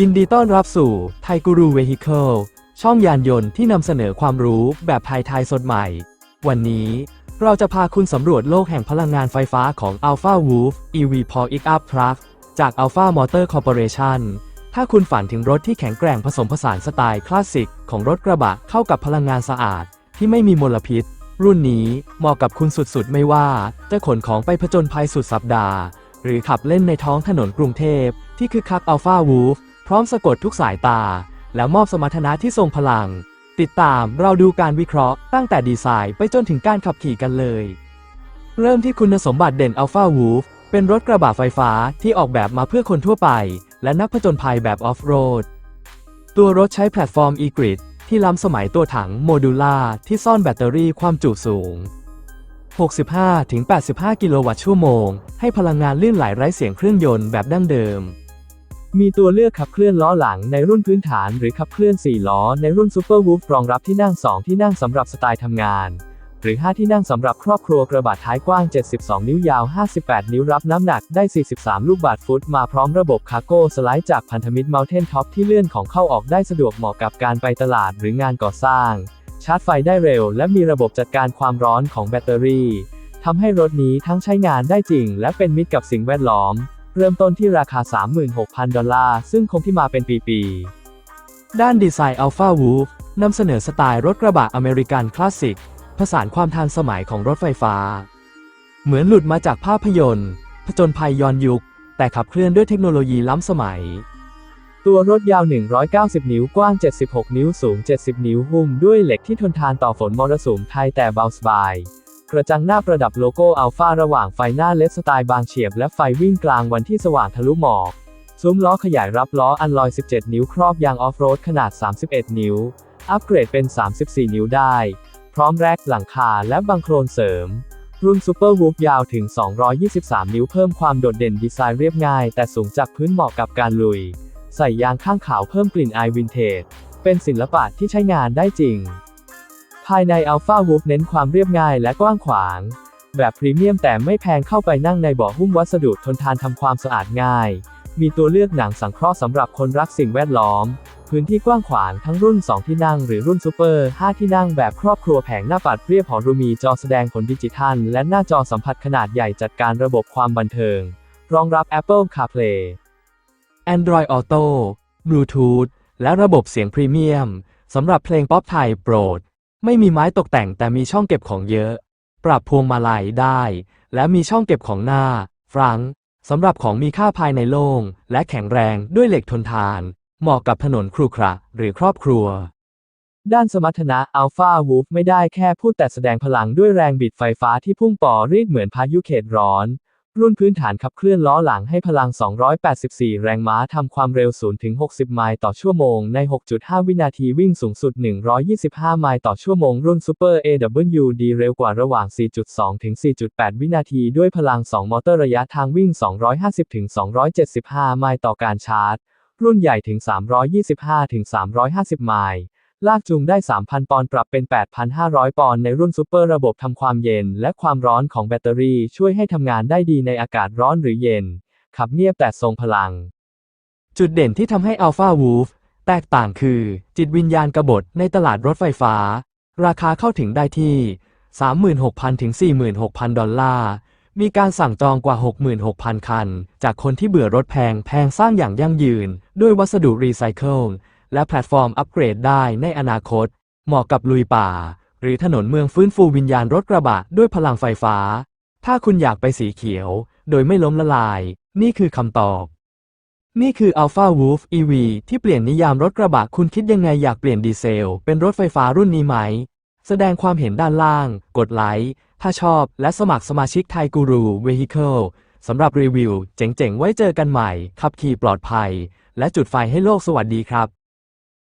ยินดีต้อนรับสู่ไทยกูรูเวฮิเคิลช่องยานยนต์ที่นำเสนอความรู้แบบไทยๆสดใหม่ วันนี้เราจะพาคุณสำรวจโลกแห่งพลังงานไฟฟ้าของ Alpha Wolf EV Power Up Truck จาก Alpha Motor Corporation ถ้าคุณฝันถึงรถที่แข็งแกร่งผสมผสานสไตล์คลาสสิกของรถกระบะเข้ากับพลังงานสะอาดที่ไม่มีมลพิษ รุ่นนี้เหมาะกับคุณสุดๆ ไม่ว่าจะขนของไปผจญภัยสุดสัปดาห์ หรือขับเล่นในท้องถนนกรุงเทพที่คือคัก Alpha Wolf พร้อมสะกดทุกสายตา แล้วมอบสมรรถนะที่ทรงพลัง ติดตามเราดูการวิเคราะห์ตั้งแต่ดีไซน์ไปจนถึงการขับขี่กันเลย เริ่มที่คุณสมบัติเด่น Alpha Wolf เป็นรถกระบะไฟฟ้าที่ออกแบบมาเพื่อคนทั่วไป และนักผจญภัยแบบออฟโรด ตัวรถใช้แพลตฟอร์ม e-grid ที่ล้ำสมัยตัวถังโมดูล่าที่ซ่อนแบตเตอรี่ความจุสูง 65-85 กิโลวัตต์ชั่วโมง ให้พลังงานลื่นไหลไร้เสียงเครื่องยนต์แบบดั้งเดิม มีตัวเลือกขับเคลื่อนล้อหลังในรุ่นพื้นฐานหรือขับเคลื่อน 4 ล้อในรุ่น Super w o o f รองรับที่นั่ง 2 ที่นั่งสำหรับสไตล์ทำงาน หรือ 5 ที่นั่งสำหรับครอบครัวกระบะท้ายกว้าง 72 นิ้วยาว 58 นิ้วรับน้ำหนักได้ 43 ลูกบาศก์ฟุต มาพร้อมระบบคาร์โก้สไลด์จากพันธมิตร Mountain Top ที่เลื่อนของเข้าออกได้สะดวกเหมาะกับการไปตลาดหรืองานก่อสร้าง ชาร์จไฟได้เร็ว และมีระบบจัดการความร้อนของแบตเตอรี่ทำให้รถนี้ทั้งใช้งานได้จริง และเป็นมิตรกับสิ่งแวดล้อม เริ่มต้นที่ราคา 36,000 ดอลลาร์ ซึ่งคงที่มาเป็นปีๆ ด้านดีไซน์ Alpha Wolf นำเสนอสไตล์รถกระบะอเมริกันคลาสสิก ผสานความทันสมัยของรถไฟฟ้า เหมือนหลุดมาจากภาพยนตร์ ผจญภัยย้อนยุค แต่ขับเคลื่อนด้วยเทคโนโลยีล้ำสมัย ตัวรถยาว 190 นิ้ว กว้าง 76 นิ้ว สูง 70 นิ้ว หุ้มด้วยเหล็กที่ทนทานต่อฝนมรสุมไทยแต่เบาสบาย กระจังหน้าประดับโลโก้อัลฟาระหว่างไฟหน้าเลสสไตล์บางเฉียบและไฟวิ่งกลางวันที่สว่างทะลุหมอกซุ้มล้อขยายรับล้ออันลอย 17 นิ้วครอบยางออฟโรดขนาด 31 นิ้ว อัปเกรดเป็น 34 นิ้วได้ พร้อมแร็กหลังคาและบังโครนเสริม รุ่นซูเปอร์วูฟยาวถึง 223 นิ้วเพิ่มความโดดเด่นดีไซน์เรียบง่าย แต่สูงจากพื้นเหมาะกับการลุย ใส่ยางข้างขาวเพิ่มกลิ่นอายวินเทจ เป็นศิลปะที่ใช้งานได้จริง ภายใน Alpha Wolf เน้นความเรียบง่ายและกว้างขวาง แบบพรีเมียมแต่ไม่แพงเข้าไปนั่งในเบาะหุ้มวัสดุทนทานทำความสะอาดง่าย มีตัวเลือกหนังสังเคราะห์สำหรับคนรักสิ่งแวดล้อม พื้นที่กว้างขวางทั้งรุ่น 2 ที่นั่งหรือรุ่นซูเปอร์ 5 ที่นั่งแบบครอบครัวแผงหน้าปัดเรียบหอรูมีจอแสดงผลดิจิทัล และหน้าจอสัมผัสขนาดใหญ่จัดการระบบความบันเทิง รองรับ Apple CarPlay Android Auto Bluetooth และระบบเสียงพรีเมียมสำหรับเพลงป๊อปไทยโปรด ไม่มีไม้ตกแต่งแต่มีช่องเก็บของเยอะ ปรับพวงมาลัยได้ และมีช่องเก็บของหน้า ฟรังสำหรับของมีค่าภายในโล่ง และแข็งแรงด้วยเหล็กทนทาน เหมาะกับถนนครุขระหรือครอบครัว ด้านสมรรถนะ Alpha Wolf ไม่ได้แค่พูดแต่แสดงพลังด้วยแรงบิดไฟฟ้าที่พุ่งป่อรีดเหมือนพายุเขตร้อน รุ่นพื้นฐานขับเคลื่อนล้อหลังให้พลัง 284 แรงม้าทำความเร็ว 0-60 ไมล์ต่อชั่วโมง ใน 6.5 วินาทีวิ่งสูงสุด 125 ไมล์ต่อชั่วโมง รุ่น Super AWD เร็วกว่าระหว่าง 4.2-4.8 วินาที ด้วยพลัง 2 มอเตอร์ระยะทางวิ่ง 250-275 ไมล์ต่อการชาร์จ รุ่นใหญ่ถึง 325-350 ไมล์ ลากจูงได้ 3,000 ปอนด์ปรับเป็น 8,500 ปอนด์ในรุ่นซูเปอร์ระบบทำความเย็น และความร้อนของแบตเตอรี่ช่วยให้ทำงานได้ดีในอากาศร้อนหรือเย็น ขับเงียบแต่ทรงพลัง จุดเด่นที่ทำให้ Alpha Wolf แตกต่างคือ จิตวิญญาณกบฏในตลาดรถไฟฟ้า ราคาเข้าถึงได้ที่ 36,000 ถึง 46,000 ดอลลาร์ มีการสั่งจองกว่า 66,000 คัน จากคนที่เบื่อรถแพงแพงสร้างอย่างยั่งยืน ด้วยวัสดุรีไซเคิล และแพลตฟอร์มอัปเกรดได้ในอนาคต เหมาะกับลุยป่า หรือถนนเมืองฟื้นฟูวิญญาณรถกระบะด้วยพลังไฟฟ้า ถ้าคุณอยากไปสีเขียว โดยไม่ล้มละลาย นี่คือคำตอบ นี่คือ Alpha Wolf EV ที่เปลี่ยนนิยามรถกระบะคุณคิดยังไงอยากเปลี่ยนดีเซล เป็นรถไฟฟ้ารุ่นนี้ไหม แสดงความเห็นด้านล่าง กดไลค์ถ้าชอบและสมัครสมาชิกไทยกูรู Vehicle สำหรับรีวิว เจ๋งๆ ไว้เจอกันใหม่ ขับขี่ปลอดภัย และจุดไฟให้โลกสวัสดีครับ